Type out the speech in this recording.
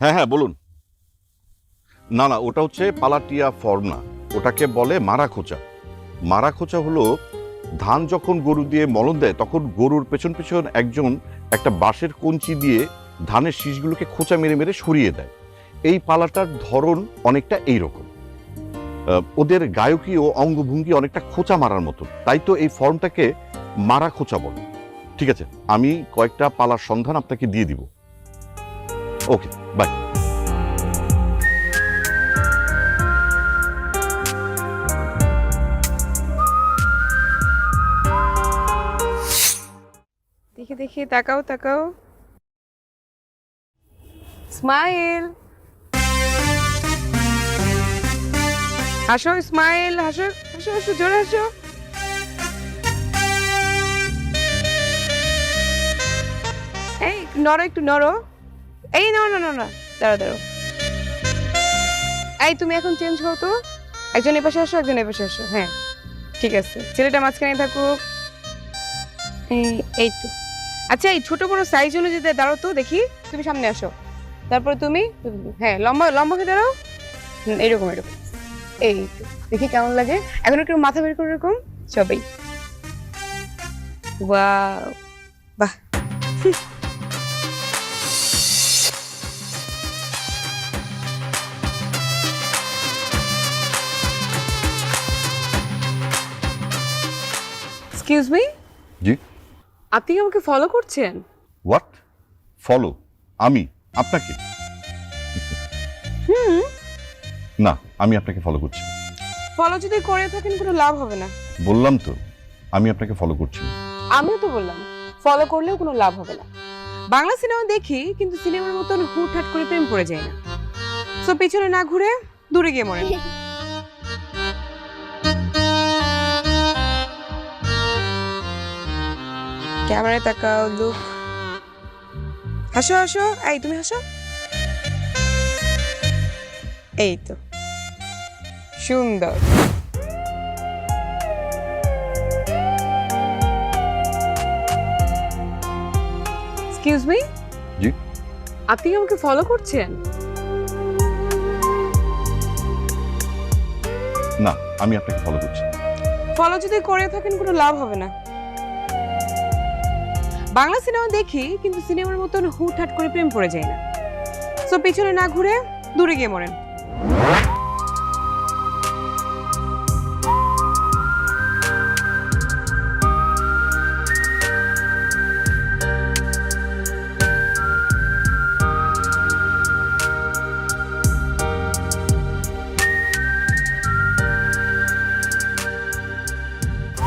হ্যাঁ হ্যাঁ বলুন। না না ওটা হচ্ছে পালাটিয়া ফর্মনা ওটাকে বলে মারা খোঁচা মারা খোঁচা হলো ধান যখন গরু দিয়ে মলন দেয় তখন গরুর পেছন পেছন একজন একটা বাঁশের কঞ্চি দিয়ে ধানের শীষগুলোকে খোঁচা মেরে মেরে সরিয়ে দেয়। এই পালাটার ধরন অনেকটা এইরকম। আহ, ওদের গায়কী ও অঙ্গভঙ্গি অনেকটা খোঁচা মারার মতো তাই তো এই ফর্মটাকে মারা খোঁচা বলে। ঠিক আছে আমি কয়েকটা পালার সন্ধান আপনাকে দিয়ে দিব। ওকে। বাই দেখি দেখি, তাকাও তাকাও। স্মাইল। হাসো স্মাইল, হাসো হাসো হাসো, জোরে হাসো। এই নড়ো, একটু নড়ো। এই, না না না না দাঁড়া দাঁড়ো এই, তুমি এখন চেঞ্জ হও তো। একজন এ পাশে আসো, একজন এ পাশে আসো হ্যাঁ। ঠিক আছে, ছেলেটা মাঝখানে থাকুক। এই তো। আচ্ছা এই ছোট বড় সাইজ অনুযায়ী দাঁড়ো তো, দেখি। তুমি সামনে আসো। তারপর তুমি হ্যাঁ লম্বা লম্বা হয়ে দাঁড়াও। এরকম এরকম। এই তো, দেখি কেমন লাগে। এখন একটু মাথা বের করে এরকম, সবাই। ওয়াও, বাহ। এক্সকিউজ মি জি। আপনি কি আমাকে ফলো করছেন? হোয়াট ফলো আমি? আপনাকে? হুম। না আমি আপনাকে ফলো করছি। ফলো যদি করে থাকেন কোনো লাভ হবে না। বললাম তো আমি আপনাকে ফলো করছি। আমিও তো বললাম ফলো করলেও কোনো লাভ হবে না। বাংলা সিনেমা দেখি কিন্তু সিনেমার মতন হুটহাট করে প্রেম পড়ে যায় না। সো পিছনে না ঘুরে দূরে গিয়ে মরে ক্যামেরায় তাকাও লুক হাসো হাসো। এই তুমি হাসো? এই তো। সুন্দর। এক্সকিউজ মি জি। আপনি কি আমাকে ফলো করছেন? না আমি আপনাকে ফলো করছি ফলো যদি করে থাকেন কোনো লাভ হবে না। বাংলা সিনেমা দেখি, কিন্তু সিনেমার মতন হুটহাট করে প্রেম পড়ে যায় না। সো পিছনে না ঘুরে দূরে গিয়ে মরেন।